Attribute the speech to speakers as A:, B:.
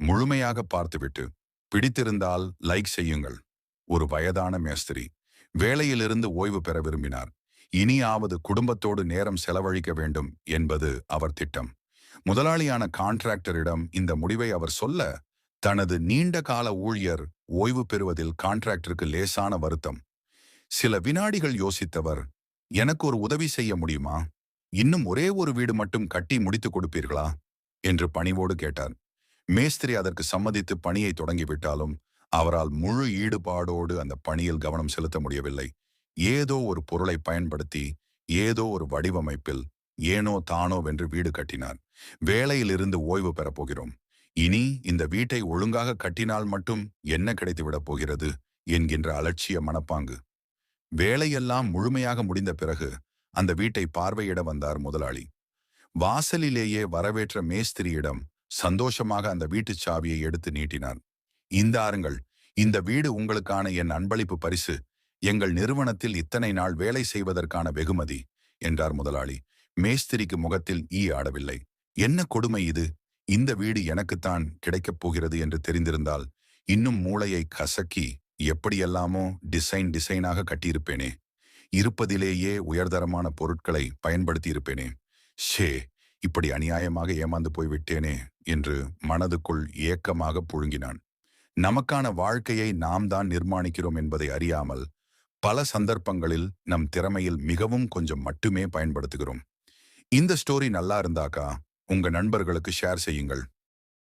A: முழுமையாக பார்த்துவிட்டு பிடித்திருந்தால் லைக் செய்யுங்கள். ஒரு வயதான மேஸ்திரி வேலையிலிருந்து ஓய்வு பெற விரும்பினார். இனியாவது குடும்பத்தோடு நேரம் செலவழிக்க வேண்டும் என்பது அவர் திட்டம். முதலாளியான கான்ட்ராக்டரிடம் இந்த முடிவை அவர் சொல்ல தனது நீண்ட கால ஊழியர் ஓய்வு பெறுவதில் கான்ட்ராக்டருக்கு லேசான வருத்தம். சில வினாடிகள் யோசித்தவர் எனக்கு ஒரு உதவி செய்ய முடியுமா? இன்னும் ஒரே ஒரு வீடு மட்டும் கட்டி முடித்துக் கொடுப்பீர்களா? என்று பணிவோடு கேட்டார். மேஸ்திரி அதற்கு சம்மதித்து பணியை தொடங்கிவிட்டாலும் அவரால் முழு ஈடுபாடோடு அந்த பணியில் கவனம் செலுத்த முடியவில்லை. ஏதோ ஒரு பொருளை பயன்படுத்தி ஏதோ ஒரு வடிவமைப்பில் ஏனோ தானோ வென்று வீடு கட்டினார். வேலையிலிருந்து ஓய்வு பெறப் போகிறோம். இனி இந்த வீட்டை ஒழுங்காக கட்டினால் மட்டும் என்ன கிடைத்துவிடப் போகிறது? என்கின்ற அலட்சிய மனப்பாங்கு. வேலையெல்லாம் முழுமையாக முடிந்த பிறகு அந்த வீட்டை பார்வையிட வந்தார் முதலாளி. வாசலிலேயே வரவேற்ற மேஸ்திரியிடம் சந்தோஷமாக அந்த வீட்டுச் சாவியை எடுத்து நீட்டினான் இந்த ஆறுங்கள் இந்த வீடு உங்களுக்கான என் அன்பளிப்பு பரிசு. எங்கள் நிறுவனத்தில் இத்தனை நாள் வேலை செய்வதற்கான வெகுமதி என்றார் முதலாளி. மேஸ்திரிக்கு முகத்தில் ஈ ஆடவில்லை. என்ன கொடுமை இது? இந்த வீடு எனக்குத்தான் கிடைக்கப் போகிறது என்று தெரிந்திருந்தால் இன்னும் மூளையை கசக்கி எப்படியெல்லாமோ டிசைன் டிசைனாக கட்டியிருப்பேனே. இருப்பதிலேயே உயர்தரமான பொருட்களை பயன்படுத்தியிருப்பேனே. ஷே இப்படி அநியாயமாக ஏமாந்து போய்விட்டேனே என்று மனதுக்குள் ஏக்கமாக புழுங்கினான். நமக்கான வாழ்க்கையை நாம் தான் நிர்மாணிக்கிறோம் என்பதை அறியாமல் பல சந்தர்ப்பங்களில் நம் திறமையில் மிகவும் கொஞ்சம் மட்டுமே பயன்படுத்துகிறோம். இந்த ஸ்டோரி நல்லா இருந்தாக்கா உங்க நண்பர்களுக்கு ஷேர் செய்யுங்கள்.